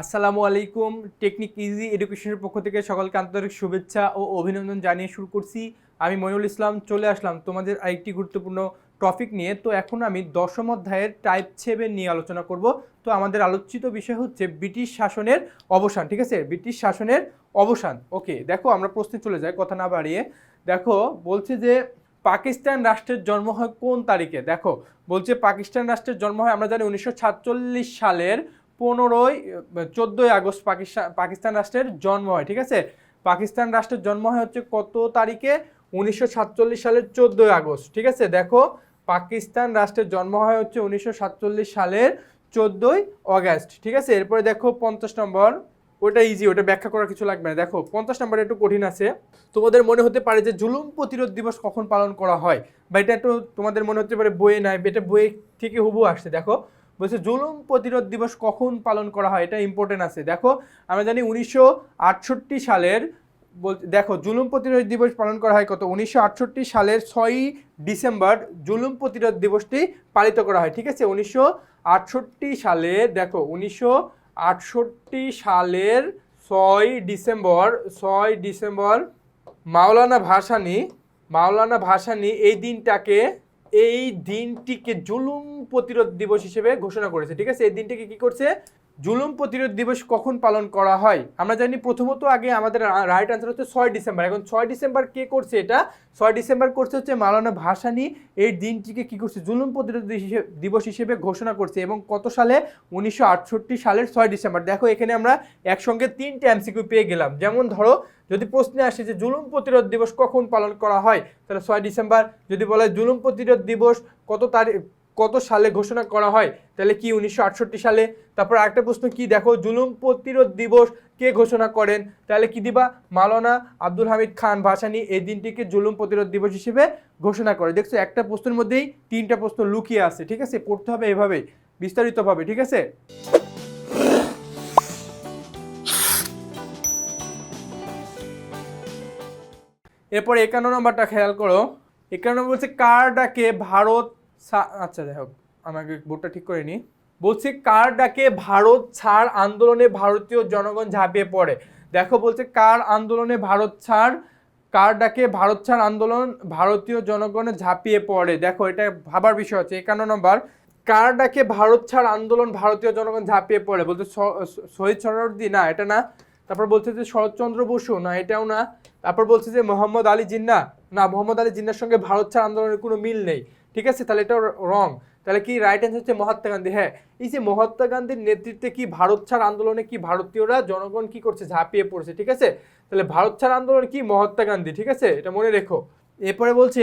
আসসালামু আলাইকুম, technique easy এডুকেশনের পক্ষ থেকে সকলকে আন্তরিক শুভেচ্ছা ও অভিনন্দন জানিয়ে শুরু করছি। আমি মইনুল ইসলাম, চলে আসলাম তোমাদের আরেকটি গুরুত্বপূর্ণ টপিক নিয়ে। তো এখন আমি দশম অধ্যায়ের টাইপ সেভেন নিয়ে আলোচনা করব। তো আমাদের আলোচিত বিষয় হচ্ছে ব্রিটিশ শাসনের অবসান, ঠিক আছে? ব্রিটিশ শাসনের অবসান। ওকে, দেখো আমরা প্রশ্নে চলে যাই, কথা না বাড়িয়ে। দেখো, বলছে যে পাকিস্তান রাষ্ট্রের জন্ম হয় কোন তারিখে? দেখো, বলছে পাকিস্তান রাষ্ট্রের জন্ম হয়, আমরা জানি উনিশশো সাতচল্লিশ সালের পনেরোই চোদ্দোই আগস্ট পাকিস্তান পাকিস্তান রাষ্ট্রের জন্ম হয়, ঠিক আছে? পাকিস্তান রাষ্ট্রের জন্ম হয় হচ্ছে কত তারিখে? উনিশশো সাতচল্লিশ সালের চোদ্দোই আগস্ট, ঠিক আছে? দেখো, পাকিস্তান রাষ্ট্রের জন্ম হয় হচ্ছে উনিশশো সাতচল্লিশ সালের চোদ্দোই অগাস্ট ঠিক আছে? এরপরে দেখো পঞ্চাশ নম্বর, ওটা ইজি ওটা ব্যাখ্যা করার কিছু লাগবে না। দেখো, পঞ্চাশ নম্বর একটু কঠিন আছে। তোমাদের মনে হতে পারে যে জুলুম প্রতিরোধ দিবস কখন পালন করা হয়? বা এটা একটু তোমাদের মনে হতে পারে বইয়ে নাই, এটা বইয়ে থেকে হুবু আসছে। দেখো বলছে, জুলুম প্রতিরোধ দিবস কখন পালন করা হয়? এটা ইম্পর্টেন্ট আছে। দেখো, আমরা জানি উনিশশো আটষট্টি সালের দেখো, জুলুম প্রতিরোধ দিবস পালন করা হয় কত? উনিশশো আটষট্টি সালের ছয়ই ডিসেম্বর জুলুম প্রতিরোধ দিবসটি পালিত করা হয়, ঠিক আছে? উনিশশো আটষট্টি সালে, দেখো, উনিশশো আটষট্টি সালের ছয় ডিসেম্বর ছয় ডিসেম্বর মাওলানা ভাসানী, মাওলানা ভাসানি এই দিনটাকে এই দিনটিকে জুলুম প্রতিরোধ দিবস হিসেবে ঘোষণা করেছে, ঠিক আছে? এই দিনটিকে কি করছে? জুলুম প্রতিরোধ দিবস কখন পালন করা হয়? আমরা জানি প্রথমত আগে আমাদের রাইট আনসার হচ্ছে ছয় ডিসেম্বর। এখন ছয় ডিসেম্বর কে করছে এটা? ছয় ডিসেম্বর করছে হচ্ছে মালানা ভাসানি। এই দিনটিকে কি করছে? জুলুম প্রতিরোধ দিবস হিসেবে ঘোষণা করছে এবং কত সালে? উনিশশো আটষট্টি সালের ছয় ডিসেম্বর। দেখো, এখানে আমরা একসঙ্গে তিনটে এমসিকিউ পেয়ে গেলাম। যেমন ধরো যদি প্রশ্নে আসে যে জুলুম প্রতিরোধ দিবস কখন পালন করা হয়, তাহলে ছয় ডিসেম্বর। যদি বলে জুলুম প্রতিরোধ দিবস কত তারিখ, কত সালে ঘোষণা করা হয়, তাহলে কি উনিশশো আটষট্টি সালে? তারপর আরেকটা প্রশ্ন, কি দেখো জুলুম প্রতিরোধ দিবস কে ঘোষণা করেন? তাহলে কি দিবা? মাওলানা আব্দুল হামিদ খান ভাসানি এই দিনটিকে জুলুম প্রতিরোধ দিবস হিসেবে ঘোষণা করে। দেখছ, একটা প্রশ্নের মধ্যেই তিনটা প্রশ্ন লুকিয়ে আছে, ঠিক আছে? পড়তে হবে এভাবেই, বিস্তারিতভাবে, ঠিক আছে? এরপর একান্ন নম্বরটা খেয়াল করো। একান্ন বলছে কার ডাকে ভারত আচ্ছা যাই হোক আমাকে বোর্ডটা ঠিক করে নি বলছে কার ডাকে ভারত ছাড় আন্দোলনে ভারতীয় জনগণ ঝাঁপিয়ে পড়ে। দেখো, বলছে, কার আন্দোলনে ভারত ছাড়? কার ডাকে ভারত ছাড় আন্দোলন ভারতীয় জনগণে ঝাঁপিয়ে পড়ে। দেখো, এটা ভাবার বিষয় হচ্ছে, একান্ন নম্বর কার ডাকে ভারত ছাড় আন্দোলন ভারতীয় জনগণ ঝাঁপিয়ে পড়ে। বলতে শহীদ সরদি না, এটা না তারপর বলছে যে শরৎচন্দ্র বসু, না, এটাও না। তারপর বলছে যে মোহাম্মদ আলী জিন্না, না, মোহাম্মদ আলী জিন্নার সঙ্গে ভারত ছাড় আন্দোলনের কোনো মিল নেই। ঠিক আছে? তাহলে এটাও রং তাহলে কি রাইট অ্যান্সার হচ্ছে মহাত্মা গান্ধী? হ্যাঁ এই যে মহাত্মা গান্ধীর নেতৃত্বে কি ভারত ছাড় আন্দোলনে কি ভারতীয়রা জনগণ কি করছে? ঝাঁপিয়ে পড়ছে, ঠিক আছে? তাহলে ভারত ছাড় আন্দোলন কি? মহাত্মা গান্ধী, ঠিক আছে? এটা মনে রেখো। এরপরে বলছে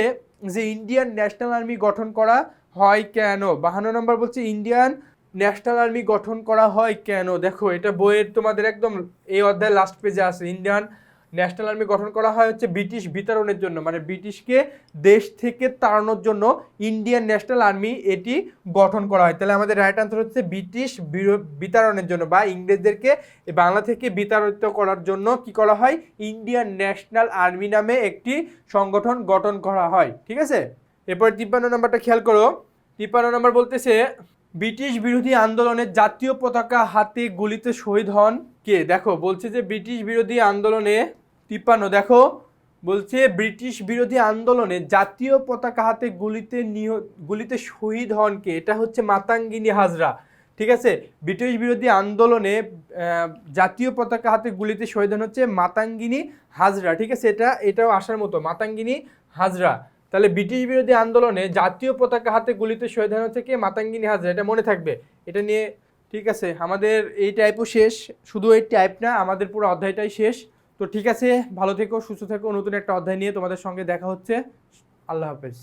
যে, ইন্ডিয়ান ন্যাশনাল আর্মি গঠন করা হয় কেন? বাহান্ন নম্বর বলছে, ইন্ডিয়ান ন্যাশনাল আর্মি গঠন করা হয় কেন? দেখো, এটা বইয়ের তোমাদের একদম এই অধ্যায়ের লাস্ট পেজে আছে। ইন্ডিয়ান ন্যাশনাল আর্মি গঠন করা হয় হচ্ছে ব্রিটিশ বিতরণের জন্য মানে ব্রিটিশকে দেশ থেকে তাড়ানোর জন্য ইন্ডিয়ান ন্যাশনাল আর্মি এটি গঠন করা হয়। তাহলে আমাদের রাইট আনসার হচ্ছে ব্রিটিশ বিরো- বিতাড়নের জন্য, বা ইংরেজদেরকে বাংলা থেকে বিতাড়িত করার জন্য কি করা হয়? ইন্ডিয়ান ন্যাশনাল আর্মি নামে একটি সংগঠন গঠন করা হয়। ঠিক আছে? এরপর তিপ্পান্ন নম্বরটা খেয়াল করো। তিপ্পান্ন নম্বর বলতেছে ব্রিটিশ বিরোধী আন্দোলনে জাতীয় পতাকা হাতে গুলিতে শহীদ হন কে? দেখো, বলছে যে ব্রিটিশ বিরোধী আন্দোলনে তিপ্পান্ন, দেখো, বলছে ব্রিটিশ বিরোধী আন্দোলনে জাতীয় পতাকা হাতে গুলিতে নিহ, গুলিতে শহীদ হন কে? এটা হচ্ছে মাতাঙ্গিনী হাজরা, ঠিক আছে? ব্রিটিশ বিরোধী আন্দোলনে জাতীয় পতাকা হাতে গুলিতে শহীদ হন হচ্ছে মাতাঙ্গিনী হাজরা, ঠিক আছে? এটা, এটাও আসার মতো, মাতাঙ্গিনী হাজরা। তাহলে ব্রিটিশ বিরোধী আন্দোলনে জাতীয় পতাকা হাতে গুলিতে শহীদ হানো থেকে মাতাঙ্গিনী হাজরা। এটা মনে থাকবে। এটা নিয়ে ঠিক আছে, আমাদের এই টাইপও শেষ। শুধু এই টাইপ না, আমাদের পুরো অধ্যায়টাই শেষ। তো ঠিক আছে, ভালো থেকো, সুস্থ থেকো। নতুন একটা অধ্যায় নিয়ে তোমাদের সঙ্গে দেখা হচ্ছে। আল্লাহ হাফেজ।